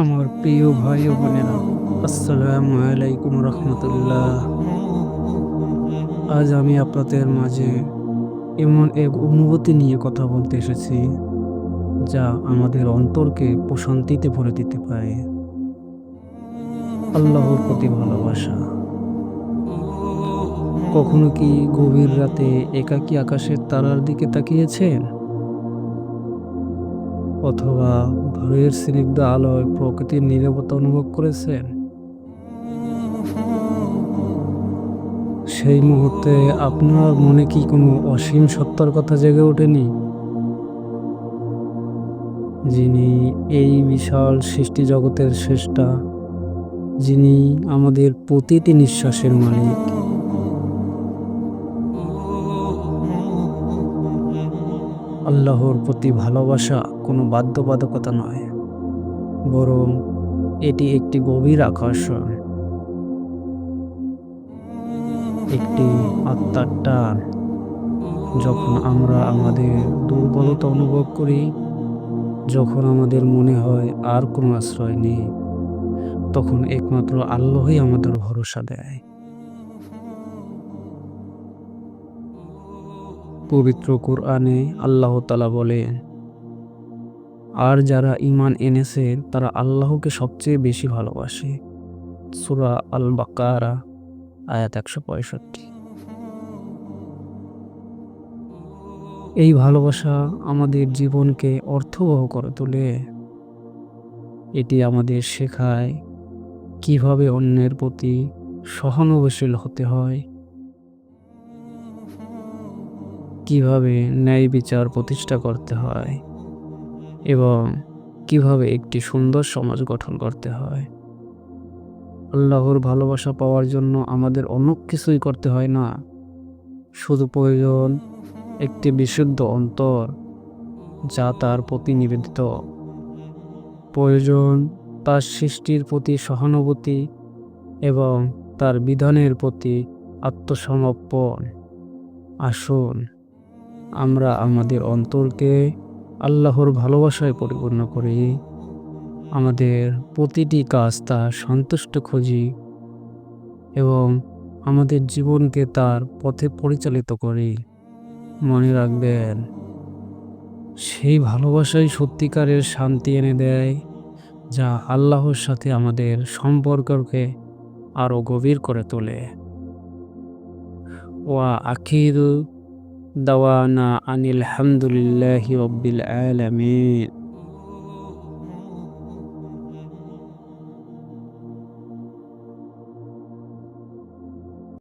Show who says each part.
Speaker 1: আমার প্রিয় ভাই ও বোনেরা, আসসালামু আলাইকুম রহমতুল্লাহ। আজ আমি আপনাদের মাঝে এমন এক অনুভূতি নিয়ে কথা বলতে এসেছি, যা আমাদের অন্তরকে প্রশান্তিতে ভরে দিতে পারে। আল্লাহর প্রতি ভালোবাসা। কখনো কি গভীর রাতে একাকী আকাশের তারার দিকে তাকিয়েছেন? অথবা ভোরের স্নিগ্ধ আলোয় প্রকৃতির নীরবতা অনুভব করেছেন? সেই মুহূর্তে আপনার মনে কি কোনো অসীম সত্তার কথা জেগে ওঠেনি? যিনি এই বিশাল সৃষ্টি জগতের শ্রেষ্ঠা, যিনি আমাদের প্রতিটি নিঃশ্বাসের মালিক। আল্লাহর প্রতি ভালোবাসা কোনো বাধ্যবাধকতা নয়, বরং এটি একটি গভীর আকর্ষণ। একটি আত্মার টান, যখন আমরা আমাদের দুর্বলতা অনুভব করি, যখন আমাদের মনে হয় আর কোনো আশ্রয় নেই, তখন একমাত্র আল্লাহই আমাদের ভরসা দেয়। পবিত্র কোরআনে আল্লাহ তালা বলেন আর যারা ইমান এনেছে, তারা আল্লাহকে সবচেয়ে বেশি ভালোবাসে। সুরা আল বাকারা আয়াত একশো পঁয়ষট্টি। এই ভালোবাসা আমাদের জীবনকে অর্থবহ করে তোলে। এটি আমাদের শেখায় কীভাবে অন্যের প্রতি সহানুভূতিশীল হতে হয়। কীভাবে ন্যায় বিচার প্রতিষ্ঠা করতে হয় এবং কীভাবে একটি সুন্দর সমাজ গঠন করতে হয়। আল্লাহর ভালোবাসা পাওয়ার জন্য আমাদের অনেক কিছুই করতে হয় না। শুধু প্রয়োজন একটি বিশুদ্ধ অন্তর যা তার প্রতি নিবেদিত। প্রয়োজন তার সৃষ্টির প্রতি সহানুভূতি এবং তার বিধানের প্রতি আত্মসমর্পণ। আসুন আমরা আমাদের অন্তরকে আল্লাহর ভালোবাসায় পরিপূর্ণ করি। আমাদের প্রতিটি কাজ তার সন্তুষ্ট খুঁজি এবং আমাদের জীবনকে তার পথে পরিচালিত করি। মনে রাখবেন, সেই ভালোবাসাই সত্যিকারের শান্তি এনে দেয়, যা আল্লাহর সাথে আমাদের সম্পর্ককে আরও গভীর করে তোলে। ওয়া আখির دوانا عن الحمد لله رب العالمين.